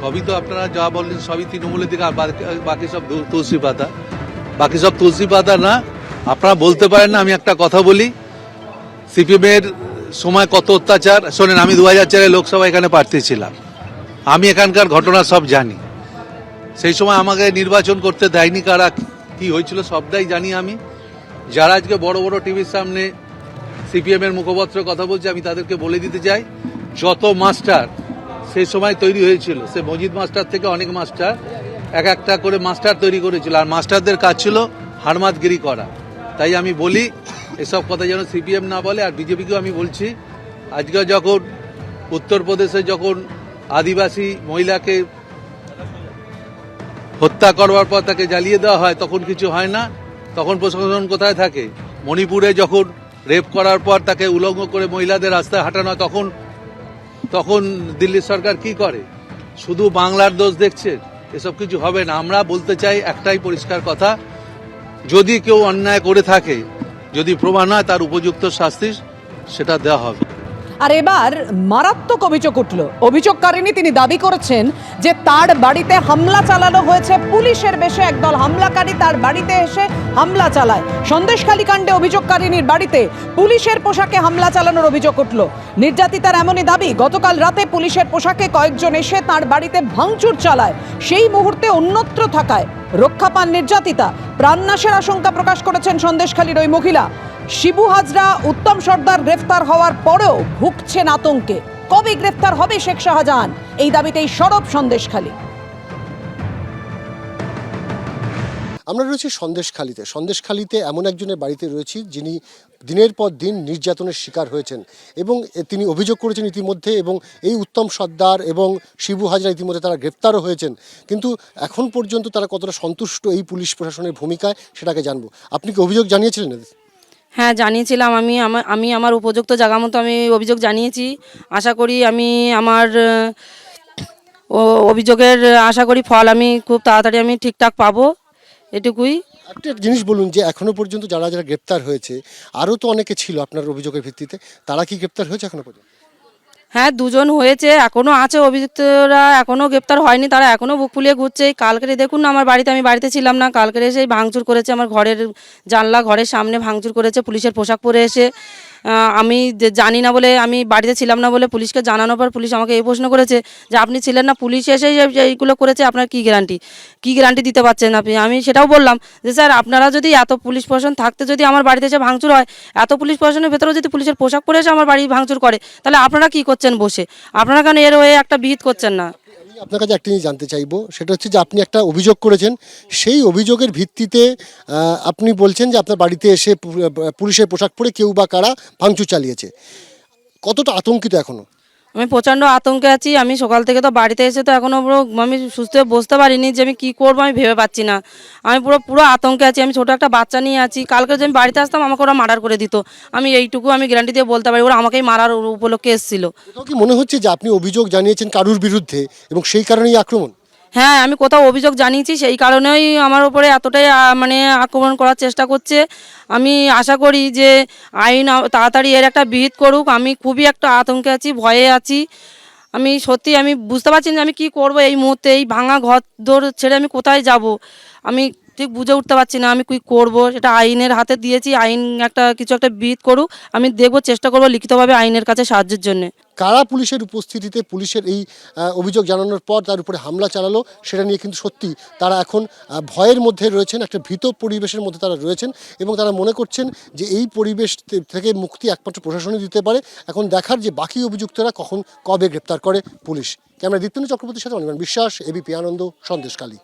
সবই তো আপনারা যা বললেন সবই তৃণমূলের দিকে আর বাকি- সব তুলসী পাতা। বাকি সব তুলসী পাতা না, আপনারা বলতে পারেন না, আমি একটা কথা বলি। সিপিএমের সময় কত অত্যাচার, শোনেন, আমি দু হাজার চারে লোকসভা এখানে প্রার্থী ছিলাম। আমি এখানকার ঘটনা সব জানি। সেই সময় আমাকে নির্বাচন করতে দেয়নি কারা, কি হয়েছিল সবটাই জানি আমি। যারা আজকে বড় বড় টিভির সামনে সিপিএম এর মুখপত্র কথা বলছে, আমি তাদেরকে বলে দিতে চাই, যত মাস্টার সেই সময় তৈরি হয়েছিল। সে মজিদ মাস্টার থেকে অনেক মাস্টার, এক একটা করে মাস্টার তৈরি করেছিল। আর মাস্টারদের কাজ ছিল হারমাতগিরি করা। তাই আমি বলি, এসব কথা যেন সিপিএম না বলে, আর বিজেপিকেও আমি বলছি, আজকে যখন উত্তরপ্রদেশে যখন আদিবাসী মহিলাকে হত্যা করবার পর তাকে জ্বালিয়ে দেওয়া হয়, তখন কিছু হয় না। তখন প্রশাসন কোথায় থাকে? মণিপুরে যখন রেপ করার পর তাকে উলঙ্গ করে মহিলাদের রাস্তায় হাঁটানো হয়, তখন তখন দিল্লি সরকার কি করে? শুধু বাংলার দোষ দেখছে? এসব কিছু হবে না। আমরা বলতে চাই একটাই পরিষ্কার কথা, যদি কেউ অন্যায় করে থাকে, যদি প্রমাণ হয় তার উপযুক্ত শাস্তি, সেটা দেওয়া হবে। আর এবার মারাত্মক অভিযোগ উঠল। অভিযোগকারিনী তিনি দাবি করেছেন যে তার বাড়িতে হামলা চালানো হয়েছে। পুলিশের বেশে একদল হামলাকারী তার বাড়িতে এসে হামলা চালায়। সন্দেশখালী কাণ্ডে অভিযোগকারিনীর বাড়িতে পুলিশের পোশাকে হামলা চালানোর অভিযোগ উঠল। নির্যাতিতার এমনই দাবি, গতকাল রাতে পুলিশের পোশাকে কয়েকজন এসে তার বাড়িতে ভাঙচুর চালায়। সেই মুহূর্তে অন্যত্র থাকায় রক্ষা পান নির্যাতিতা। প্রাণনাশের আশঙ্কা প্রকাশ করেছেন সন্দেশখালীর ওই মহিলা। শিবু হাজরা উত্তম সর্দার গ্রেফতার হওয়ার পরেও ভুগছেন আতঙ্কে। কবে গ্রেফতার হবে শেখ শাহজাহান? এই দাবিতেই সরব সন্দেশখালী। আমরা রয়েছি সন্দেশখালিতে। সন্দেশখালিতে এমন একজনের বাড়িতে রয়েছি যিনি দিনের পর দিন নির্যাতনের শিকার হয়েছেন এবং তিনি অভিযোগ করেছেন ইতিমধ্যে এবং এই উত্তম সর্দার এবং শিবু হাজরা ইতিমধ্যে তারা গ্রেপ্তারও হয়েছেন। কিন্তু এখন পর্যন্ত তারা কতটা সন্তুষ্ট এই পুলিশ প্রশাসনের ভূমিকায় সেটাকে জানব। আপনি কি অভিযোগ জানিয়েছিলেন হ্যাঁ জানিয়েছিলাম আমি আমার আমি আমার উপযুক্ত জায়গা মতো আমি অভিযোগ জানিয়েছি। আশা করি আমি আমার, ও, অভিযোগের আশা করি ফল আমি খুব তাড়াতাড়ি আমি ঠিকঠাক পাবো, এটুকুই। একটা জিনিস বলুন যে, এখনও পর্যন্ত যারা যারা গ্রেপ্তার হয়েছে, আরও তো অনেকে ছিল আপনার অভিযোগের ভিত্তিতে, তারা কি গ্রেপ্তার হয়েছে এখনও পর্যন্ত? হ্যাঁ দুজন হয়েছে এখনও আছে অভিযুক্তরা এখনও গ্রেপ্তার হয়নি, তারা এখনও বুক ফুলিয়ে ঘুরছে। এই কালকেরে দেখুন না, আমার বাড়িতে আমি বাড়িতে ছিলাম না, কালকেরে এসে ভাঙচুর করেছে, আমার ঘরের জানলা ঘরের সামনে ভাঙচুর করেছে, পুলিশের পোশাক পরে এসে। আমি জানি না বলে আমি বাড়িতে ছিলাম না বলে পুলিশকে জানানোর পর পুলিশ আমাকে এই প্রশ্ন করেছে যে আপনি ছিলেন না, পুলিশ এসে এইগুলো করেছে, আপনার কি গ্যারান্টি কি গ্যারান্টি দিতে পারছেন আপনি? আমি সেটাও বললাম যে স্যার, আপনারা যদি এত পুলিশ প্রশাসন থাকতে যদি আমার বাড়িতে এসে ভাঙচুর হয়, এত পুলিশ প্রশাসনের ভেতরেও যদি পুলিশের পোশাক পরে এসে আমার বাড়ি ভাঙচুর করে, তাহলে আপনারা কি করছেন বসে? আপনারা কেন এর হয়ে একটা বিহিত করছেন না? আপনার কাছে একটা জিনিস জানতে চাইব। সেটা হচ্ছে যে আপনি একটা অভিযোগ করেছেন। সেই অভিযোগের ভিত্তিতে আপনি বলছেন যে আপনার বাড়িতে এসে পুলিশের পোশাক পরে কেউ বা কারা ভাঙচুর চালিয়েছে। কতটা আতঙ্কিত এখনও? আমি প্রচণ্ড আতঙ্কে আছি, আমি সকাল থেকে তো বাড়িতে এসে তো এখনও পুরো আমি সুস্থ হয়ে বসতে পারিনি যে আমি কী করব আমি ভেবে পাচ্ছি না। আমি পুরো পুরো আতঙ্কে আছি, আমি ছোটো একটা বাচ্চা নিয়ে আছি, কালকে যে আমি বাড়িতে আসতাম আমাকে ওরা মার্ডার করে দিত। আমি এইটুকু আমি গ্যারান্টি দিয়ে বলতে পারি, ওরা আমাকেই মারার উপলক্ষে এসেছিল। মনে হচ্ছে যে আপনি অভিযোগ জানিয়েছেন কারুর বিরুদ্ধে এবং সেই কারণেই আক্রমণ? হ্যাঁ আমি কোথাও অভিযোগ জানিয়েছি, সেই কারণেই আমার ওপরে এতটাই মানে আক্রমণ করার চেষ্টা করছে। আমি আশা করি যে আইন তাড়াতাড়ি এর একটা বিহিত করুক। আমি খুবই একটা আতঙ্কে আছি, ভয়ে আছি। আমি সত্যি আমি বুঝতে পারছি না আমি কি করব এই মুহূর্তে, এই ভাঙা ঘর দোর ছেড়ে আমি কোথায় যাব? আমি ঠিক বুঝে উঠতে পারছি না, আমি কি করব? সেটা আইনের হাতে দিয়েছি, আইন একটা কিছু একটা বিধ করুক, আমি দেখব, চেষ্টা করব লিখিতভাবে আইনের কাছে সাহায্যের জন্যে। কারা পুলিশের উপস্থিতিতে পুলিশের এই অভিযোগ জানানোর পর তার উপরে হামলা চালালো, সেটা নিয়ে কিন্তু সত্যি তারা এখন ভয়ের মধ্যে রয়েছেন, একটা ভীত পরিবেশের মধ্যে তারা রয়েছেন এবং তারা মনে করছেন যে এই পরিবেশ থেকে মুক্তি একমাত্র প্রশাসনই দিতে পারে। এখন দেখার যে বাকি অভিযুক্তরা কখন, কবে গ্রেপ্তার করে পুলিশ। ক্যামেরা দীপ্তন চক্রবর্তীর সাথে অনির্বাণ বিশ্বাস এবিপি আনন্দ সন্দেশকালী